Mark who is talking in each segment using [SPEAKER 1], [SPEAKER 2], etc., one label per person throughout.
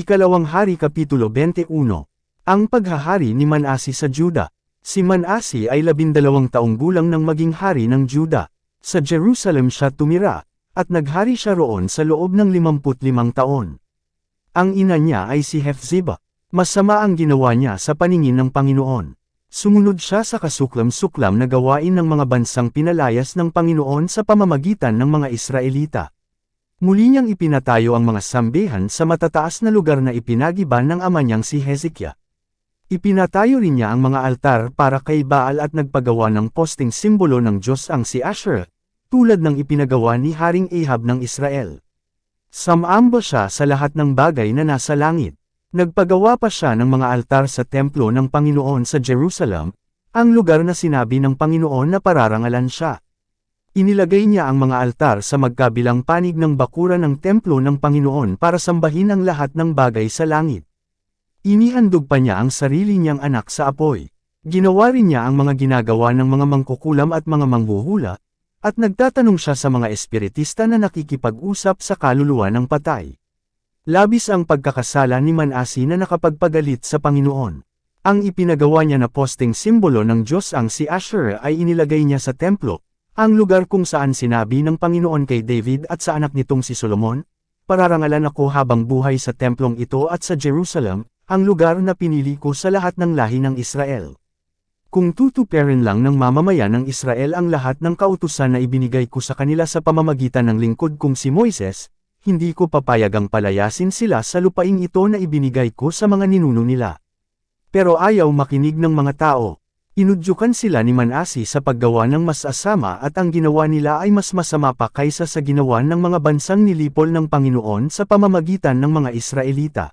[SPEAKER 1] Ikalawang Hari Kapitulo 21 Ang paghahari ni Manasi sa Juda Si Manasi ay labindalawang taong gulang nang maging hari ng Juda. Sa Jerusalem siya tumira, at naghari siya roon sa loob ng 55 taon. Ang ina niya ay si Hephzibah. Masama ang ginawa niya sa paningin ng Panginoon. Sumunod siya sa kasuklam-suklam na gawain ng mga bansang pinalayas ng Panginoon sa pamamagitan ng mga Israelita. Muli niyang ipinatayo ang mga sambihan sa matataas na lugar na ipinagiban ng ama niyang si Hezekiah. Ipinatayo rin niya ang mga altar para kay Baal at nagpagawa ng posting simbolo ng Diyos ang si Asher, tulad ng ipinagawa ni Haring Ahab ng Israel. Samamba siya sa lahat ng bagay na nasa langit. Nagpagawa pa siya ng mga altar sa templo ng Panginoon sa Jerusalem, ang lugar na sinabi ng Panginoon na pararangalan siya. Inilagay niya ang mga altar sa magkabilang panig ng bakuran ng templo ng Panginoon para sambahin ang lahat ng bagay sa langit. Inihandog pa niya ang sarili niyang anak sa apoy. Ginawa rin niya ang mga ginagawa ng mga mangkukulam at mga manghuhula, at nagtatanong siya sa mga espiritista na nakikipag-usap sa kaluluwa ng patay. Labis ang pagkakasala ni Manasi na nakapagpagalit sa Panginoon. Ang ipinagawa niya na posting simbolo ng Diyos ang si Asher ay inilagay niya sa templo, ang lugar kung saan sinabi ng Panginoon kay David at sa anak nitong si Solomon, Pararangalan ako habang buhay sa templong ito at sa Jerusalem, ang lugar na pinili ko sa lahat ng lahi ng Israel. Kung tutuperin lang ng mamamayan ng Israel ang lahat ng kautusan na ibinigay ko sa kanila sa pamamagitan ng lingkod kong si Moises, hindi ko papayagang palayasin sila sa lupaing ito na ibinigay ko sa mga ninuno nila. Pero ayaw makinig ng mga tao, Inudyukan sila ni Manasi sa paggawa ng mas asama at ang ginawa nila ay mas masama pa kaysa sa ginawa ng mga bansang nilipol ng Panginoon sa pamamagitan ng mga Israelita.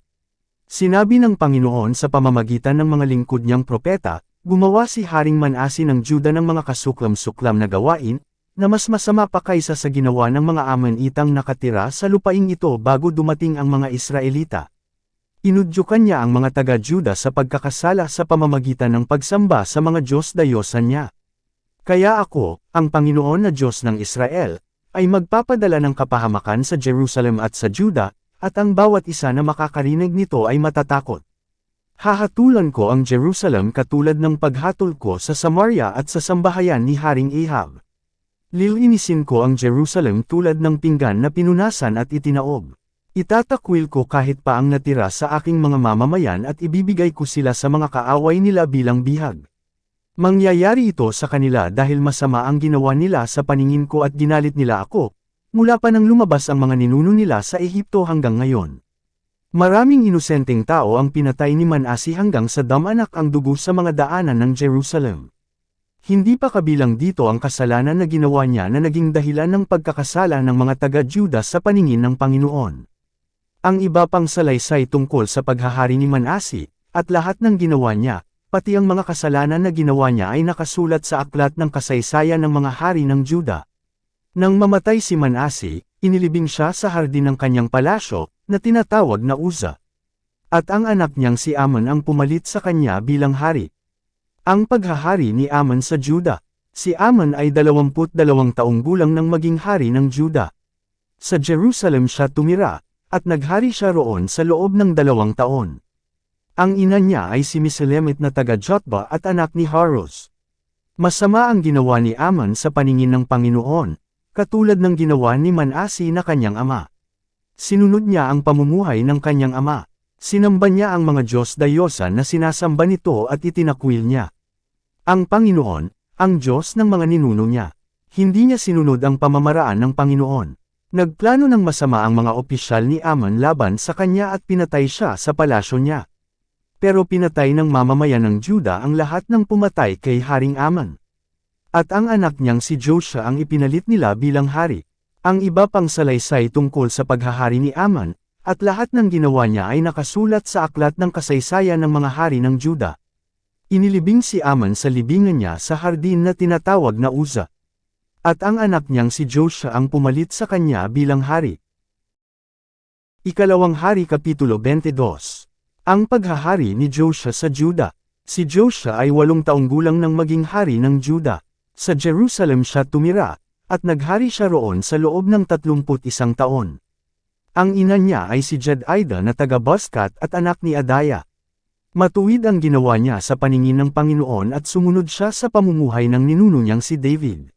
[SPEAKER 1] Sinabi ng Panginoon sa pamamagitan ng mga lingkod niyang propeta, gumawa si Haring Manasi ng Juda ng mga kasuklam-suklam na gawain, na mas masama pa kaysa sa ginawa ng mga Amonitang nakatira sa lupaing ito bago dumating ang mga Israelita. Inudyukan niya ang mga taga-Juda sa pagkakasala sa pamamagitan ng pagsamba sa mga Diyos-dayosan niya. Kaya ako, ang Panginoon na Diyos ng Israel, ay magpapadala ng kapahamakan sa Jerusalem at sa Juda, at ang bawat isa na makakarinig nito ay matatakot. Hahatulan ko ang Jerusalem katulad ng paghatol ko sa Samaria at sa sambahayan ni Haring Ahab. Lilinisin ko ang Jerusalem tulad ng pinggan na pinunasan at itinaob. Itatakwil ko kahit pa ang natira sa aking mga mamamayan at ibibigay ko sila sa mga kaaway nila bilang bihag. Mangyayari ito sa kanila dahil masama ang ginawa nila sa paningin ko at ginalit nila ako, mula pa nang lumabas ang mga ninuno nila sa Ehipto hanggang ngayon. Maraming inosenteng tao ang pinatay ni Manasi hanggang sa damanak ang dugo sa mga daanan ng Jerusalem. Hindi pa kabilang dito ang kasalanan na ginawa niya na naging dahilan ng pagkakasala ng mga taga-Juda sa paningin ng Panginoon. Ang iba pang salaysay tungkol sa paghahari ni Manasi, at lahat ng ginawa niya, pati ang mga kasalanan na ginawa niya ay nakasulat sa aklat ng kasaysayan ng mga hari ng Juda. Nang mamatay si Manasi, inilibing siya sa hardin ng kanyang palasyo, na tinatawag na Uza. At ang anak niyang si Amon ang pumalit sa kanya bilang hari. Ang paghahari ni Amon sa Juda. Si Amon ay 22 taong gulang nang maging hari ng Juda. Sa Jerusalem siya tumira, at naghari siya roon sa loob ng dalawang taon. Ang ina niya ay si Mislemit na taga Jotba at anak ni Haros. Masama ang ginawa ni Aman sa paningin ng Panginoon, katulad ng ginawa ni Manasi na kanyang ama. Sinunod niya ang pamumuhay ng kanyang ama. Sinamba niya ang mga Diyos-dayosan na sinasamba nito at itinakwil niya. Ang Panginoon, ang Diyos ng mga ninuno niya. Hindi niya sinunod ang pamamaraan ng Panginoon. Nagplano ng masama ang mga opisyal ni Aman laban sa kanya at pinatay siya sa palasyo niya. Pero pinatay ng mamamayan ng Juda ang lahat ng pumatay kay Haring Aman. At ang anak niyang si Joshua ang ipinalit nila bilang hari. Ang iba pang salaysay tungkol sa paghahari ni Aman, at lahat ng ginawa niya ay nakasulat sa aklat ng kasaysayan ng mga hari ng Juda. Inilibing si Aman sa libingan niya sa hardin na tinatawag na Uza. At ang anak niyang si Joshua ang pumalit sa kanya bilang hari. Ikalawang Hari Kapitulo 22 Ang paghahari ni Joshua sa Juda. Si Joshua ay walong taong gulang nang maging hari ng Juda. Sa Jerusalem siya tumira, at naghari siya roon sa loob ng 31 taon. Ang ina niya ay si Jedaida na taga Boscat at anak ni Adaya. Matuwid ang ginawa niya sa paningin ng Panginoon at sumunod siya sa pamumuhay ng ninuno niyang si David.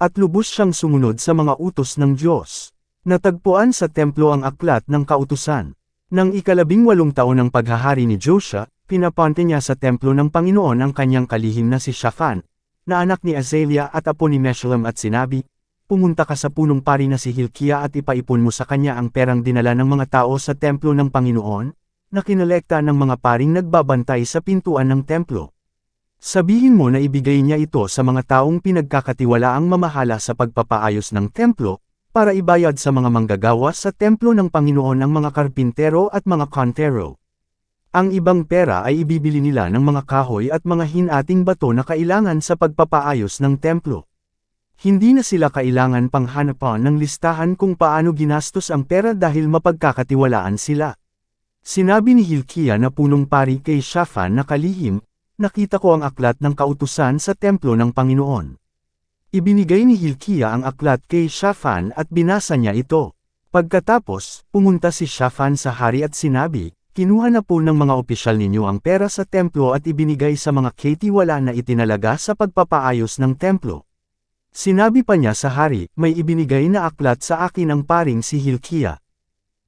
[SPEAKER 1] At lubos siyang sumunod sa mga utos ng Diyos. Natagpuan sa templo ang aklat ng kautusan. Nang ikalabing walong taon ng paghahari ni Joshua, pinapante niya sa templo ng Panginoon ang kanyang kalihim na si Shaphan, na anak ni Azalea at apo ni Meshullam at sinabi, Pumunta ka sa punong pari na si Hilkia at ipaipon mo sa kanya ang perang dinala ng mga tao sa templo ng Panginoon, na kinolekta ng mga paring nagbabantay sa pintuan ng templo. Sabihin mo na ibigay niya ito sa mga taong pinagkakatiwalaang mamahala sa pagpapaayos ng templo, para ibayad sa mga manggagawa sa templo ng Panginoon ang mga karpintero at mga kantero. Ang ibang pera ay ibibili nila ng mga kahoy at mga hinating bato na kailangan sa pagpapaayos ng templo. Hindi na sila kailangan panghanapan ng listahan kung paano ginastos ang pera dahil mapagkakatiwalaan sila. Sinabi ni Hilkia na punong pari kay Shaphan na kalihim, nakita ko ang aklat ng kautusan sa templo ng Panginoon. Ibinigay ni Hilkia ang aklat kay Shaphan at binasa niya ito. Pagkatapos, pumunta si Shaphan sa hari at sinabi, Kinuha na po ng mga opisyal ninyo ang pera sa templo at ibinigay sa mga ketiwala na itinalaga sa pagpapaayos ng templo. Sinabi pa niya sa hari, may ibinigay na aklat sa akin ang paring si Hilkia.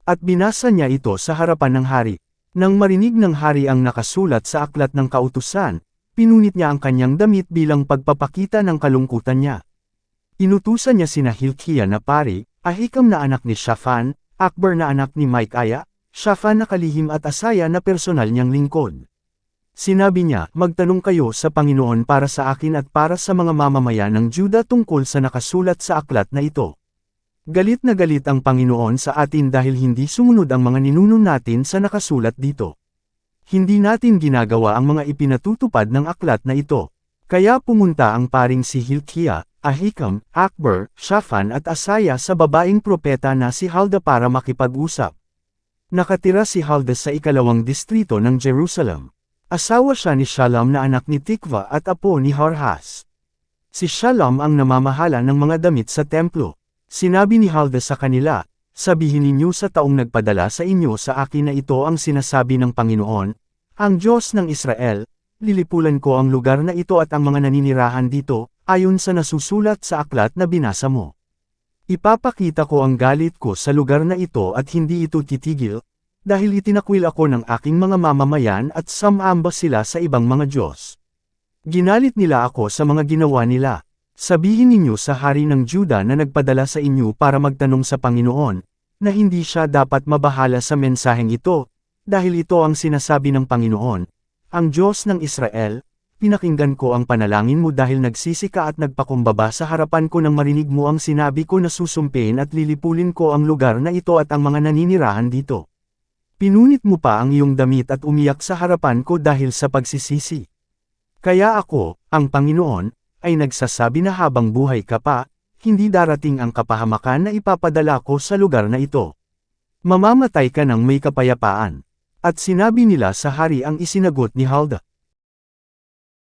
[SPEAKER 1] At binasa niya ito sa harapan ng hari. Nang marinig ng hari ang nakasulat sa aklat ng kautusan, pinunit niya ang kanyang damit bilang pagpapakita ng kalungkutan niya. Inutusan niya sina Hilkia na pari, Ahikam na anak ni Shaphan, Akbar na anak ni Micaiah, Shaphan na kalihim at Asaya na personal niyang lingkod. Sinabi niya, magtanong kayo sa Panginoon para sa akin at para sa mga mamamayan ng Juda tungkol sa nakasulat sa aklat na ito. Galit na galit ang Panginoon sa atin dahil hindi sumunod ang mga ninuno natin sa nakasulat dito. Hindi natin ginagawa ang mga ipinatutupad ng aklat na ito. Kaya pumunta ang paring si Hilkia, Ahikam, Akbar, Shaphan at Asaya sa babaeng propeta na si Halda para makipag-usap. Nakatira si Halda sa ikalawang distrito ng Jerusalem. Asawa siya ni Shalom na anak ni Tikva at apo ni Harhas. Si Shalom ang namamahala ng mga damit sa templo. Sinabi ni Halda sa kanila, Sabihin ninyo sa taong nagpadala sa inyo sa akin na ito ang sinasabi ng Panginoon, ang Diyos ng Israel, lilipulan ko ang lugar na ito at ang mga naninirahan dito, ayon sa nasusulat sa aklat na binasa mo. Ipapakita ko ang galit ko sa lugar na ito at hindi ito titigil, dahil itinakwil ako ng aking mga mamamayan at samamba sila sa ibang mga Diyos. Ginalit nila ako sa mga ginawa nila. Sabihin ninyo sa hari ng Juda na nagpadala sa inyo para magtanong sa Panginoon, na hindi siya dapat mabahala sa mensaheng ito, dahil ito ang sinasabi ng Panginoon, ang Diyos ng Israel, pinakinggan ko ang panalangin mo dahil nagsisika at nagpakumbaba sa harapan ko nang marinig mo ang sinabi ko na susumpiin at lilipulin ko ang lugar na ito at ang mga naninirahan dito. Pinunit mo pa ang iyong damit at umiyak sa harapan ko dahil sa pagsisisi. Kaya ako, ang Panginoon, ay nagsasabi na habang buhay ka pa, hindi darating ang kapahamakan na ipapadala ko sa lugar na ito. Mamamatay ka ng may kapayapaan. At sinabi nila sa hari ang isinagot ni Halda.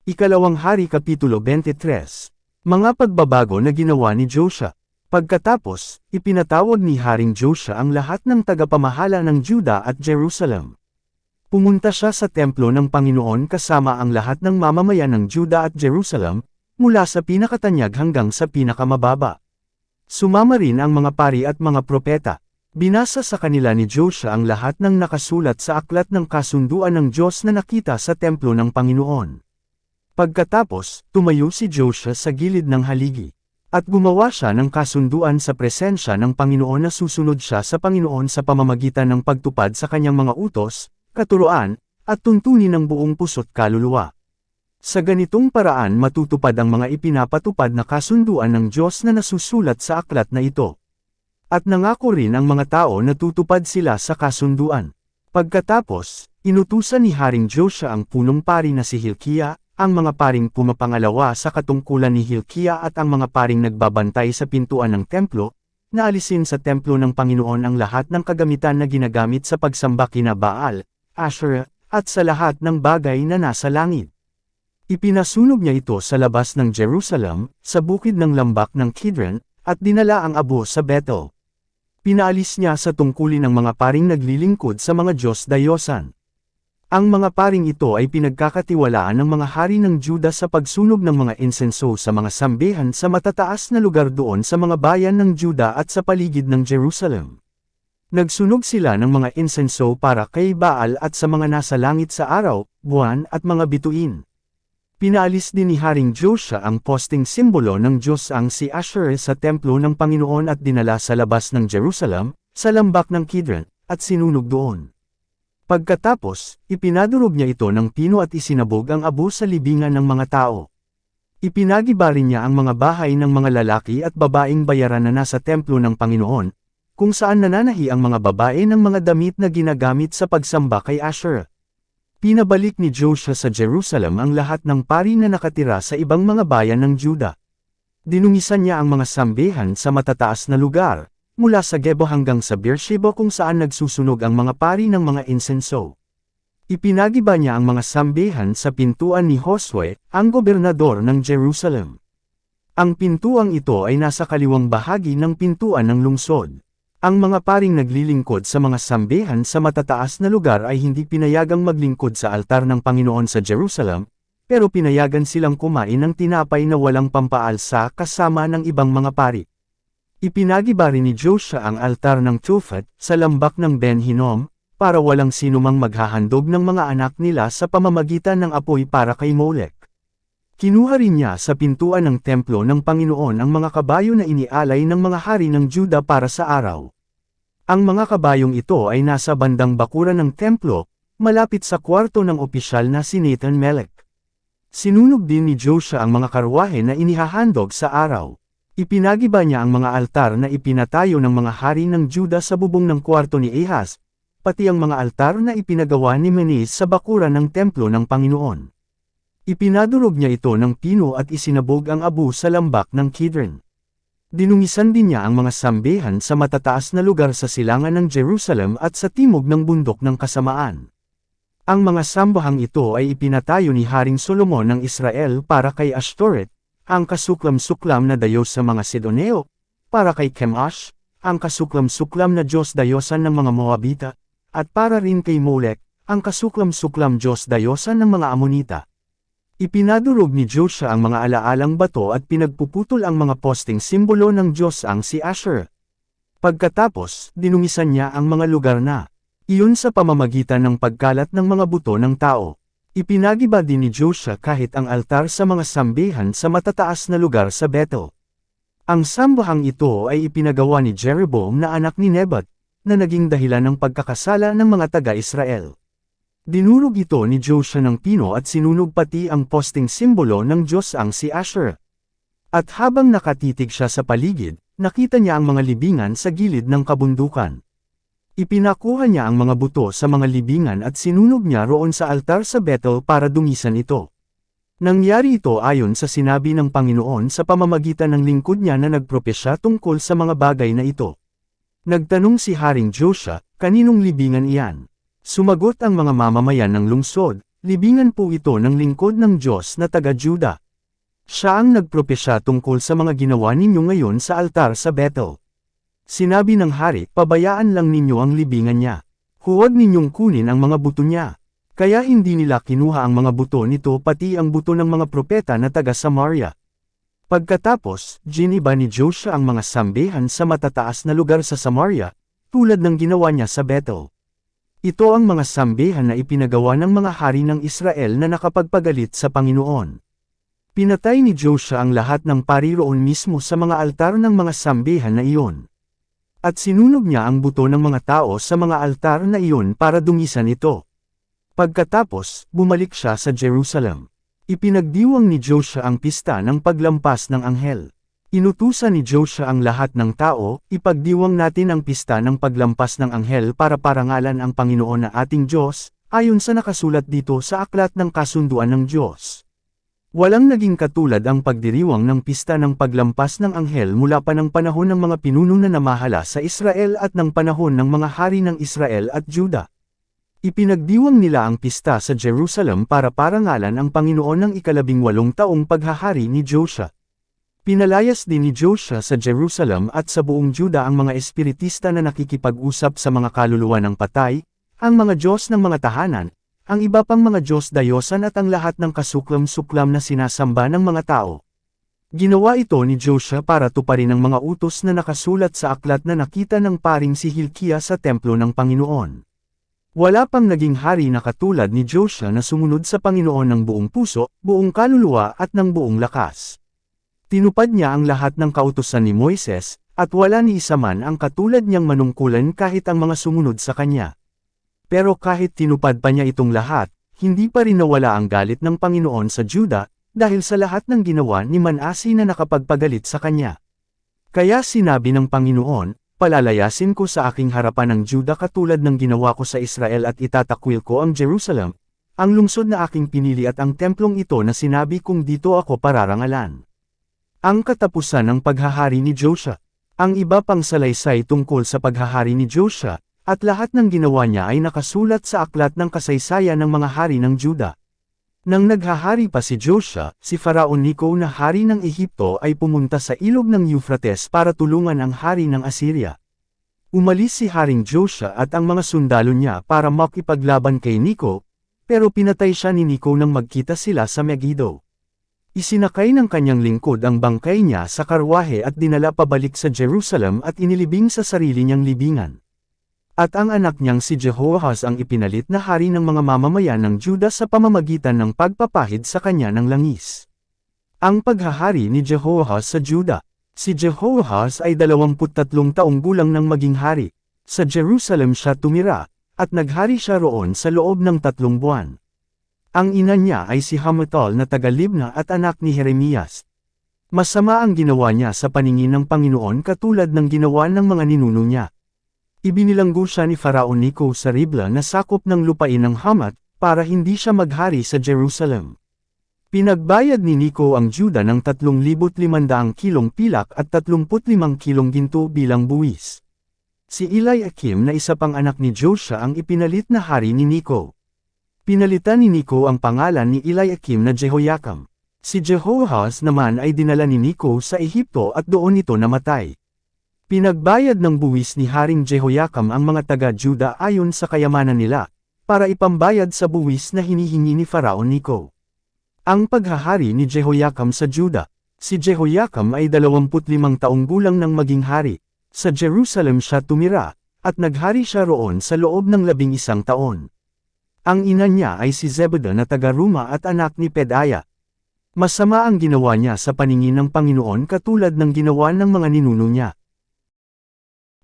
[SPEAKER 1] Ikalawang Hari Kapitulo 23 Mga pagbabago na ginawa ni Joshua. Pagkatapos, ipinatawag ni Haring Joshua ang lahat ng tagapamahala ng Juda at Jerusalem. Pumunta siya sa templo ng Panginoon kasama ang lahat ng mamamayan ng Juda at Jerusalem, mula sa pinakatanyag hanggang sa pinakamababa. Sumama rin ang mga pari at mga propeta. Binasa sa kanila ni Joshua ang lahat ng nakasulat sa aklat ng kasunduan ng Diyos na nakita sa templo ng Panginoon. Pagkatapos, tumayo si Joshua sa gilid ng haligi. At gumawa siya ng kasunduan sa presensya ng Panginoon na susunod siya sa Panginoon sa pamamagitan ng pagtupad sa kanyang mga utos, katuroan, at tuntunin ng buong puso't kaluluwa. Sa ganitong paraan matutupad ang mga ipinapatupad na kasunduan ng Diyos na nasusulat sa aklat na ito. At nangako rin ang mga tao na tutupad sila sa kasunduan. Pagkatapos, inutusan ni Haring Joshua ang punong pari na si Hilkiah, ang mga paring pumapangalawa sa katungkulan ni Hilkia at ang mga paring nagbabantay sa pintuan ng templo, naalisin sa templo ng Panginoon ang lahat ng kagamitan na ginagamit sa pagsamba kina Baal, Asherah, at sa lahat ng bagay na nasa langit. Ipinasunog niya ito sa labas ng Jerusalem, sa bukid ng lambak ng Kidron, at dinala ang abo sa Bethel. Pinaalis niya sa tungkulin ng mga paring naglilingkod sa mga Diyos-dayosan. Ang mga paring ito ay pinagkakatiwalaan ng mga hari ng Juda sa pagsunog ng mga insenso sa mga sambihan sa matataas na lugar doon sa mga bayan ng Juda at sa paligid ng Jerusalem. Nagsunog sila ng mga insenso para kay Baal at sa mga nasa langit sa araw, buwan at mga bituin. Pinaalis din ni Haring Joshua ang posting simbolo ng Diyos ang si Asher sa templo ng Panginoon at dinala sa labas ng Jerusalem, sa lambak ng Kidron, at sinunog doon. Pagkatapos, ipinadurog niya ito ng pino at isinabog ang abo sa libingan ng mga tao. Ipinagiba niya ang mga bahay ng mga lalaki at babaeng bayaran na nasa templo ng Panginoon, kung saan nananahi ang mga babae ng mga damit na ginagamit sa pagsamba kay Asher. Pinabalik ni Joshua sa Jerusalem ang lahat ng pari na nakatira sa ibang mga bayan ng Juda. Dinungisan niya ang mga sambihan sa matataas na lugar, mula sa Gebo hanggang sa Beersheba kung saan nagsusunog ang mga pari ng mga insenso. Ipinagiba niya ang mga sambihan sa pintuan ni Josue, ang gobernador ng Jerusalem. Ang pintuang ito ay nasa kaliwang bahagi ng pintuan ng lungsod. Ang mga paring naglilingkod sa mga sambihan sa matataas na lugar ay hindi pinayagang maglingkod sa altar ng Panginoon sa Jerusalem, pero pinayagan silang kumain ng tinapay na walang pampaalsa kasama ng ibang mga pari. Ipinagiba rin ni Joshua ang altar ng Tufat sa lambak ng Ben Hinnom, para walang sinumang maghahandog ng mga anak nila sa pamamagitan ng apoy para kay Molek. Kinuha rin niya sa pintuan ng templo ng Panginoon ang mga kabayo na inialay ng mga hari ng Juda para sa araw. Ang mga kabayong ito ay nasa bandang bakuran ng templo, malapit sa kwarto ng opisyal na si Nathan Melek. Sinunog din ni Joshua ang mga karwahe na inihahandog sa araw. Ipinagiba niya ang mga altar na ipinatayo ng mga hari ng Juda sa bubong ng kwarto ni Ahaz, pati ang mga altar na ipinagawa ni Menes sa bakuran ng templo ng Panginoon. Ipinadurog niya ito ng pino at isinabog ang abo sa lambak ng Kidron. Dinungisan din niya ang mga sambihan sa matataas na lugar sa silangan ng Jerusalem at sa timog ng bundok ng kasamaan. Ang mga sambahang ito ay ipinatayo ni Haring Solomon ng Israel para kay Ashtoreth, ang kasuklam-suklam na Diyos sa mga Sidoneo, para kay Kemash, ang kasuklam-suklam na Diyos dayosan ng mga Moabita, at para rin kay Molek, ang kasuklam-suklam Diyos dayosan ng mga Amonita. Ipinadurog ni Joshua ang mga alaalang bato at pinagpuputol ang mga posting simbolo ng Diyos ang si Asher. Pagkatapos, dinungisan niya ang mga lugar na, iyon sa pamamagitan ng pagkalat ng mga buto ng tao. Ipinagiba din ni Joshua kahit ang altar sa mga sambihan sa matataas na lugar sa Bethel. Ang sambahang ito ay ipinagawa ni Jeroboam na anak ni Nebat, na naging dahilan ng pagkakasala ng mga taga-Israel. Dinurog ito ni Joshua ng pino at sinunog pati ang posting simbolo ng Diyos ang si Asher. At habang nakatitig siya sa paligid, nakita niya ang mga libingan sa gilid ng kabundukan. Ipinakuha niya ang mga buto sa mga libingan at sinunog niya roon sa altar sa Bethel para dungisan ito. Nangyari ito ayon sa sinabi ng Panginoon sa pamamagitan ng lingkod niya na nagpropesya tungkol sa mga bagay na ito. Nagtanong si Haring Joshua, kaninong libingan iyan? Sumagot ang mga mamamayan ng lungsod, libingan po ito ng lingkod ng Diyos na taga-Juda. Siya ang nagpropesya tungkol sa mga ginawa ninyo ngayon sa altar sa Bethel. Sinabi ng hari, pabayaan lang ninyo ang libingan niya. Huwag ninyong kunin ang mga buto niya. Kaya hindi nila kinuha ang mga buto nito pati ang buto ng mga propeta na taga Samaria. Pagkatapos, giniba ni Joshua ang mga sambihan sa matataas na lugar sa Samaria, tulad ng ginawa niya sa Bethel. Ito ang mga sambihan na ipinagawa ng mga hari ng Israel na nakapagpagalit sa Panginoon. Pinatay ni Joshua ang lahat ng pari roon mismo sa mga altar ng mga sambihan na iyon. At sinunog niya ang buto ng mga tao sa mga altar na iyon para dungisan ito. Pagkatapos, bumalik siya sa Jerusalem. Ipinagdiwang ni Joshua ang pista ng paglampas ng anghel. Inutusan ni Joshua ang lahat ng tao, ipagdiwang natin ang pista ng paglampas ng anghel para parangalan ang Panginoon na ating Diyos, ayon sa nakasulat dito sa aklat ng kasunduan ng Diyos. Walang naging katulad ang pagdiriwang ng pista ng paglampas ng anghel mula pa ng panahon ng mga pinuno na namahala sa Israel at ng panahon ng mga hari ng Israel at Juda. Ipinagdiwang nila ang pista sa Jerusalem para parangalan ang Panginoon ng ikalabing walong taong paghahari ni Joshua. Pinalayas din ni Joshua sa Jerusalem at sa buong Juda ang mga espiritista na nakikipag-usap sa mga kaluluwa ng patay, ang mga Diyos ng mga tahanan, ang iba pang mga Diyos dayosan at ang lahat ng kasuklam-suklam na sinasamba ng mga tao. Ginawa ito ni Joshua para tuparin ang mga utos na nakasulat sa aklat na nakita ng paring si Hilkiah sa templo ng Panginoon. Wala pang naging hari na katulad ni Joshua na sumunod sa Panginoon ng buong puso, buong kaluluwa at ng buong lakas. Tinupad niya ang lahat ng kautusan ni Moises, at wala ni isa man ang katulad niyang manungkulan kahit ang mga sumunod sa kanya. Pero kahit tinupad pa niya itong lahat, hindi pa rin nawala ang galit ng Panginoon sa Juda, dahil sa lahat ng ginawa ni Manasi na nakapagpagalit sa kanya. Kaya sinabi ng Panginoon, palalayasin ko sa aking harapan ang Juda katulad ng ginawa ko sa Israel at itatakwil ko ang Jerusalem, ang lungsod na aking pinili at ang templong ito na sinabi kong dito ako pararangalan. Ang katapusan ng paghahari ni Joshua. Ang iba pang salaysay tungkol sa paghahari ni Joshua, at lahat ng ginawa niya ay nakasulat sa aklat ng kasaysayan ng mga hari ng Juda. Nang naghahari pa si Joshua, si Faraon Nico na hari ng Ehipto ay pumunta sa ilog ng Euphrates para tulungan ang hari ng Assyria. Umalis si Haring Joshua at ang mga sundalo niya para makipaglaban kay Nico, pero pinatay siya ni Nico nang magkita sila sa Megiddo. Isinakay ng kanyang lingkod ang bangkay niya sa karwahe at dinala pabalik sa Jerusalem at inilibing sa sarili niyang libingan. At ang anak niyang si Jehoahaz ang ipinalit na hari ng mga mamamayan ng Juda sa pamamagitan ng pagpapahid sa kanya ng langis. Ang paghahari ni Jehoahaz sa Juda. Si Jehoahaz ay 23 taong gulang nang maging hari. Sa Jerusalem siya tumira, at naghari siya roon sa loob ng tatlong buwan. Ang ina niya ay si Hamutal na taga-Libna at anak ni Jeremias. Masama ang ginawa niya sa paningin ng Panginoon katulad ng ginawa ng mga ninuno niya. Ibinilanggo siya ni Faraon Nico sa Ribla na sakop ng lupain ng Hamat, para hindi siya maghari sa Jerusalem. Pinagbayad ni Nico ang Juda ng 3,500 kilong pilak at 35 kilong ginto bilang buwis. Si Eliakim na isa pang anak ni Joshua ang ipinalit na hari ni Nico. Pinalitan ni Nico ang pangalan ni Eliakim na Jehoiakim. Si Jehoahaz naman ay dinala ni Nico sa Ehipto at doon ito namatay. Pinagbayad ng buwis ni Haring Jehoiakim ang mga taga-Juda ayon sa kayamanan nila, para ipambayad sa buwis na hinihingi ni Faraon Nico. Ang paghahari ni Jehoiakim sa Juda, si Jehoiakim ay 25 taong gulang nang maging hari, sa Jerusalem siya tumira, at naghari siya roon sa loob ng labing isang taon. Ang ina niya ay si Zebeda na taga-Ruma at anak ni Pedaya. Masama ang ginawa niya sa paningin ng Panginoon katulad ng ginawa ng mga ninuno niya.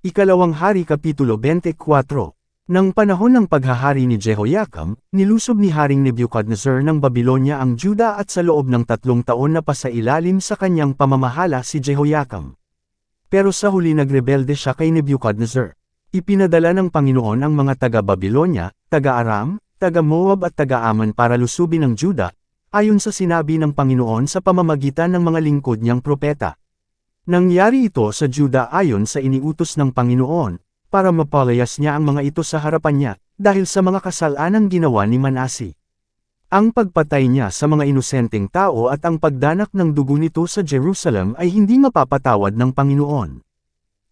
[SPEAKER 1] Ikalawang Hari Kapitulo 24 Nang panahon ng paghahari ni Jehoiakim, nilusob ni Haring Nebuchadnezzar ng Babylonia ang Juda at sa loob ng tatlong taon na pasailalim sa kanyang pamamahala si Jehoiakim. Pero sa huli nagrebelde siya kay Nebuchadnezzar. Ipinadala ng Panginoon ang mga taga-Babylonia, taga-Aram, taga-Moab at taga-Aman para lusubin ang Juda, ayon sa sinabi ng Panginoon sa pamamagitan ng mga lingkod niyang propeta. Nangyari ito sa Juda ayon sa iniutos ng Panginoon, para mapalayas niya ang mga ito sa harapan niya, dahil sa mga kasalanang ginawa ni Manasi. Ang pagpatay niya sa mga inosenteng tao at ang pagdanak ng dugo nito sa Jerusalem ay hindi mapapatawad ng Panginoon.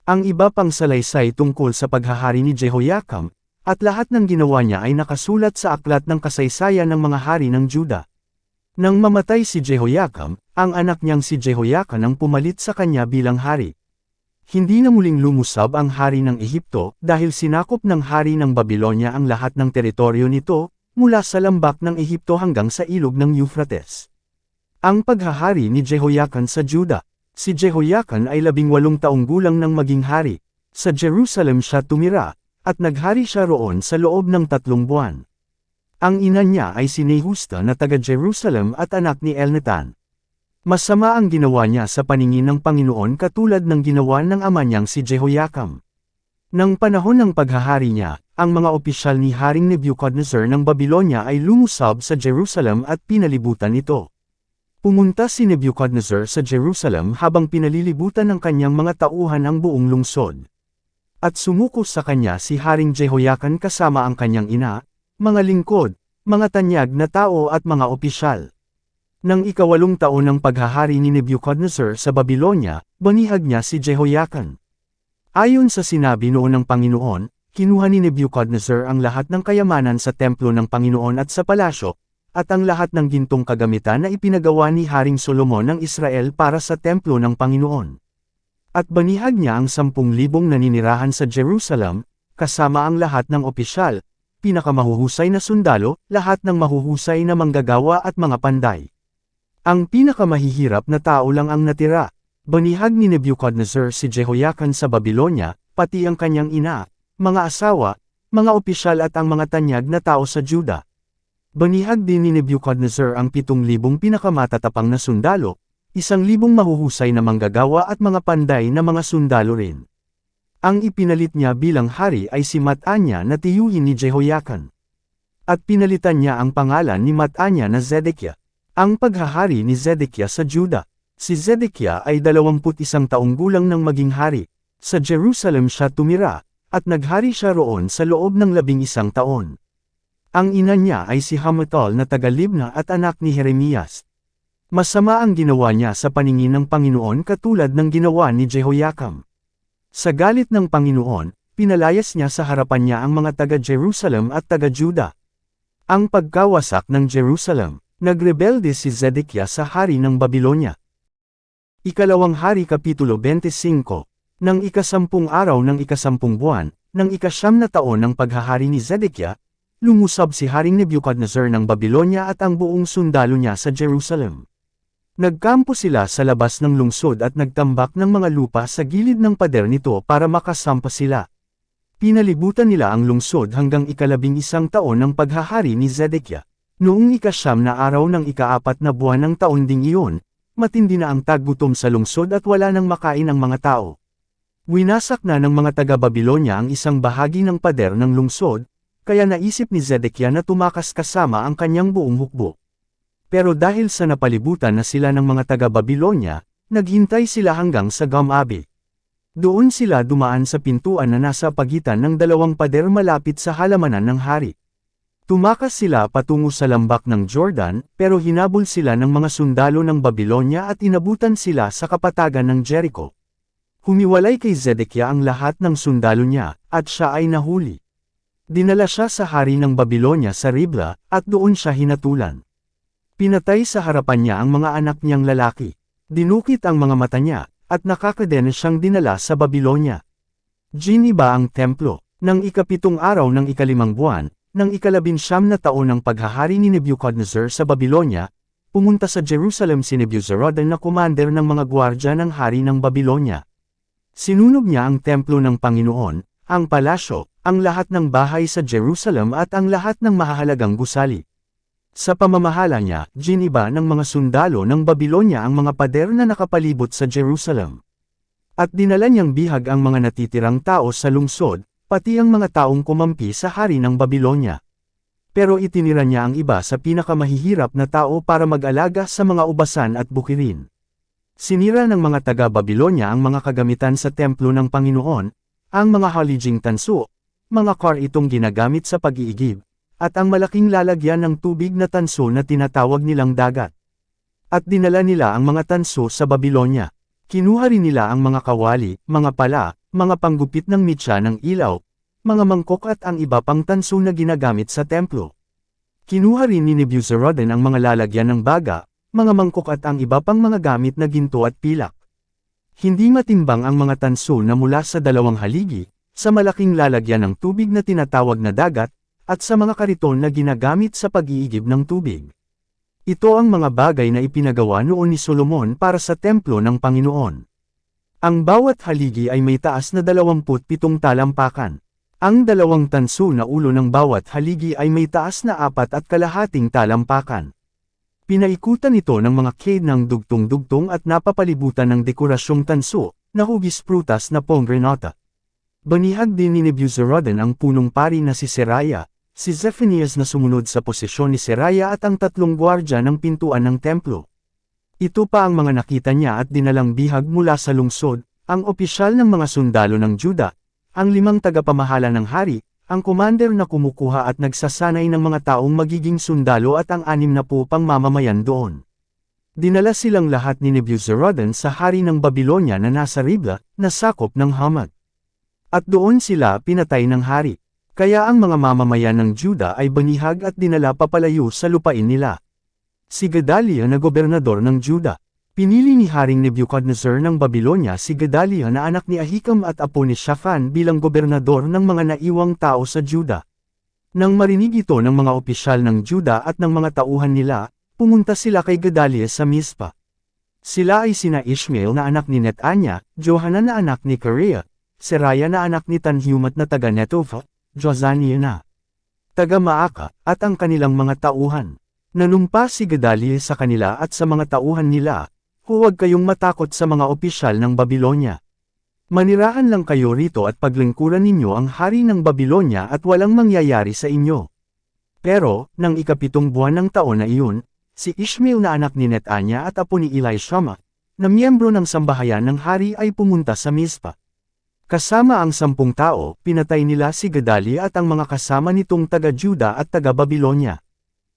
[SPEAKER 1] Ang iba pang salaysay tungkol sa paghahari ni Jehoiakim, at lahat ng ginawa niya ay nakasulat sa aklat ng kasaysayan ng mga hari ng Juda. Nang mamatay si Jehoiakim, ang anak niyang si Jehoiakim ang pumalit sa kanya bilang hari. Hindi na muling lumusab ang hari ng Ehipto dahil sinakop ng hari ng Babylonia ang lahat ng teritoryo nito, mula sa lambak ng Ehipto hanggang sa ilog ng Euphrates. Ang paghahari ni Jehoiakim sa Juda, si Jehoiakim ay labing walong taong gulang nang maging hari. Sa Jerusalem siya tumira, at naghari siya roon sa loob ng tatlong buwan. Ang ina niya ay si Nehusta na taga Jerusalem at anak ni Elnatan. Masama ang ginawa niya sa paningin ng Panginoon katulad ng ginawa ng ama niyang si Jehoiakim. Nang panahon ng paghahari niya, ang mga opisyal ni Haring Nebuchadnezzar ng Babylonia ay lumusab sa Jerusalem at pinalibutan ito. Pumunta si Nebuchadnezzar sa Jerusalem habang pinalilibutan ng kanyang mga tauhan ang buong lungsod. At sumuko sa kanya si Haring Jehoiakan kasama ang kanyang ina, mga lingkod, mga tanyag na tao at mga opisyal. Nang ikawalong taon ng paghahari ni Nebuchadnezzar sa Babylonia, banihag niya si Jehoiakim. Ayon sa sinabi noon ng Panginoon, kinuha ni Nebuchadnezzar ang lahat ng kayamanan sa templo ng Panginoon at sa palasyo, at ang lahat ng gintong kagamitan na ipinagawa ni Haring Solomon ng Israel para sa templo ng Panginoon. At banihag niya ang sampung libong naninirahan sa Jerusalem, kasama ang lahat ng opisyal, pinakamahuhusay na sundalo, lahat ng mahuhusay na manggagawa at mga panday. Ang pinakamahihirap na tao lang ang natira. Banihag ni Nebuchadnezzar si Jehoiakim sa Babylonia, pati ang kanyang ina, mga asawa, mga opisyal at ang mga tanyag na tao sa Juda. Banihag din ni Nebuchadnezzar ang pitong libong pinakamatatapang na sundalo, isang libong mahuhusay na manggagawa at mga panday na mga sundalo rin. Ang ipinalit niya bilang hari ay si Matanya na tiyuhin ni Jehoiakim. At pinalitan niya ang pangalan ni Matanya na Zedekiah. Ang paghahari ni Zedekiah sa Juda. Si Zedekiah ay 21 taong gulang nang maging hari. Sa Jerusalem siya tumira, at naghari siya roon sa loob ng labing isang taon. Ang ina niya ay si Hamutal na taga-Libna at anak ni Jeremias. Masama ang ginawa niya sa paningin ng Panginoon katulad ng ginawa ni Jehoiakim. Sa galit ng Panginoon, pinalayas niya sa harapan niya ang mga taga-Jerusalem at taga-Juda. Ang pagkawasak ng Jerusalem, Nagrebelde si Zedekiah sa hari ng Babylonia. Ikalawang Hari Kapitulo 25 Nang ikasampung araw ng ikasampung buwan, nang ikasyam na taon ng paghahari ni Zedekiah, lumusab si Haring Nebuchadnezzar ng Babylonia at ang buong sundalo niya sa Jerusalem. Nagkampo sila sa labas ng lungsod at nagtambak ng mga lupa sa gilid ng pader nito para makasampa sila. Pinalibutan nila ang lungsod hanggang ikalabing isang taon ng paghahari ni Zedekiah. Noong ikasyam na araw ng ikaapat na buwan ng taon ding iyon, matindi na ang taggutom sa lungsod at wala nang makain ang mga tao. Winasak na ng mga taga-Babylonia ang isang bahagi ng pader ng lungsod, kaya naisip ni Zedekiah na tumakas kasama ang kanyang buong hukbo. Pero dahil sa napalibutan na sila ng mga taga-Babylonia, naghintay sila hanggang sa Gamabi. Doon sila dumaan sa pintuan na nasa pagitan ng dalawang pader malapit sa halamanan ng hari. Tumakas sila patungo sa lambak ng Jordan, pero hinabol sila ng mga sundalo ng Babylonia at inabutan sila sa kapatagan ng Jericho. Humiwalay kay Zedekiah ang lahat ng sundalo niya, at siya ay nahuli. Dinala siya sa hari ng Babylonia sa Ribla, at doon siya hinatulan. Pinatay sa harapan niya ang mga anak niyang lalaki. Dinukit ang mga mata niya, at nakakadena siyang dinala sa Babylonia. Giniba ang templo. Nang ikapitong araw ng ikalimang buwan, nang ikalabinsyam na taon ng paghahari ni Nebuchadnezzar sa Babylonia, pumunta sa Jerusalem si Nebuzaradan na commander ng mga gwardya ng hari ng Babylonia. Sinunog niya ang templo ng Panginoon, ang palasyo, ang lahat ng bahay sa Jerusalem at ang lahat ng mahahalagang gusali. Sa pamamahala niya, giniba ng mga sundalo ng Babylonia ang mga pader na nakapalibot sa Jerusalem. At dinala niyang bihag ang mga natitirang tao sa lungsod, pati ang mga taong kumampi sa hari ng Babylonia. Pero itinira niya ang iba sa pinakamahihirap na tao para mag-alaga sa mga ubasan at bukirin. Sinira ng mga taga-Babylonia ang mga kagamitan sa templo ng Panginoon, ang mga halijing tanso, mga car itong ginagamit sa pag-iigib, at ang malaking lalagyan ng tubig na tanso na tinatawag nilang dagat. At dinala nila ang mga tanso sa Babylonia. Kinuha rin nila ang mga kawali, mga pala, mga panggupit ng mitya ng ilaw, mga mangkok at ang iba pang tanso na ginagamit sa templo. Kinuha rin ni Nebuzaradan ang mga lalagyan ng baga, mga mangkok at ang iba pang mga gamit na ginto at pilak. Hindi matimbang ang mga tanso na mula sa dalawang haligi, sa malaking lalagyan ng tubig na tinatawag na dagat, at sa mga kariton na ginagamit sa pag-iigib ng tubig. Ito ang mga bagay na ipinagawa noon ni Solomon para sa templo ng Panginoon. Ang bawat haligi ay may taas na 27 talampakan. Ang dalawang tanso na ulo ng bawat haligi ay may taas na apat at kalahating talampakan. Pinaikutan ito ng mga cade ng dugtong-dugtong at napapalibutan ng dekorasyong tanso, na hugis prutas na pomgranata. Banihag din ni Nebuzaradan ang punong pari na si Seraya, Si Zephanias na sumunod sa posisyon ni Seraya at ang tatlong gwardya ng pintuan ng templo. Ito pa ang mga nakita niya at dinalang bihag mula sa lungsod, ang opisyal ng mga sundalo ng Juda, ang limang tagapamahala ng hari, ang commander na kumukuha at nagsasanay ng mga taong magiging sundalo at ang anim na po pang mamamayan doon. Dinala silang lahat ni Nebuzaradan sa hari ng Babylonia na nasa Ribla, na sakop ng Hamad. At doon sila pinatay ng hari. Kaya ang mga mamamayan ng Juda ay banihag at dinala papalayo sa lupain nila. Si Gedalia na gobernador ng Juda. Pinili ni Haring Nebuchadnezzar ng Babylonia si Gedalia na anak ni Ahikam at apo ni Shaphan bilang gobernador ng mga naiwang tao sa Juda. Nang marinig ito ng mga opisyal ng Juda at ng mga tauhan nila, pumunta sila kay Gedalia sa Mispa. Sila ay sina Ishmael na anak ni Netanya, Johanan na anak ni Kareah, Seraya na anak ni Tanhumat na taga Netopha, Jozania na taga Maaka, at ang kanilang mga tauhan. Nanumpa si Gedalia sa kanila at sa mga tauhan nila, huwag kayong matakot sa mga opisyal ng Babylonia. Manirahan lang kayo rito at paglingkuran ninyo ang hari ng Babylonia at walang mangyayari sa inyo. Pero, nang ikapitong buwan ng taon na iyon, si Ishmael na anak ni Netanya at apo ni Elishama, na miyembro ng sambahayan ng hari ay pumunta sa Mizpa. Kasama ang sampung tao, pinatay nila si Gedalia at ang mga kasama nitong taga-Juda at taga-Babylonia.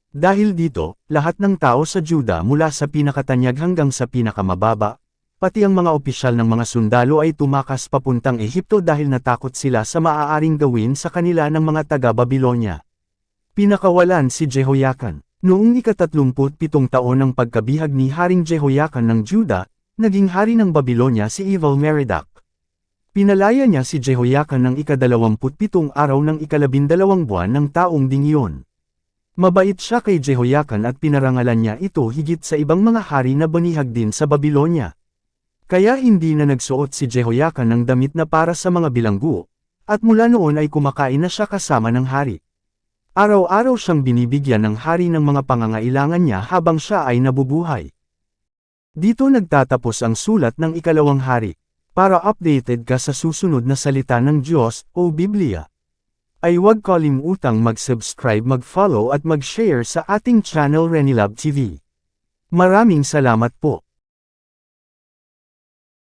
[SPEAKER 1] Dahil dito, lahat ng tao sa Juda mula sa pinakatanyag hanggang sa pinakamababa, pati ang mga opisyal ng mga sundalo ay tumakas papuntang Ehipto dahil natakot sila sa maaaring gawin sa kanila ng mga taga-Babylonia. Pinakawalan si Jehoiakan. Noong ikatatlumput pitong taon ng pagkabihag ni Haring Jehoiakan ng Juda, naging hari ng Babylonia si Evil Merodach. Pinalaya niya si Jehoiakan ng ikadalawamput pitong araw ng ikalabindalawang buwan ng taong ding iyon. Mabait siya kay Jehoiakan at pinarangalan niya ito higit sa ibang mga hari na banihag din sa Babylonia. Kaya hindi na nagsuot si Jehoiakan ng damit na para sa mga bilanggo, at mula noon ay kumakain na siya kasama ng hari. Araw-araw siyang binibigyan ng hari ng mga pangangailangan niya habang siya ay nabubuhay. Dito nagtatapos ang sulat ng ikalawang hari. Para updated ka sa susunod na salita ng Diyos o Biblia, ay huwag kalimutang mag-subscribe, mag-follow at mag-share sa ating channel Renilab TV. Maraming salamat po.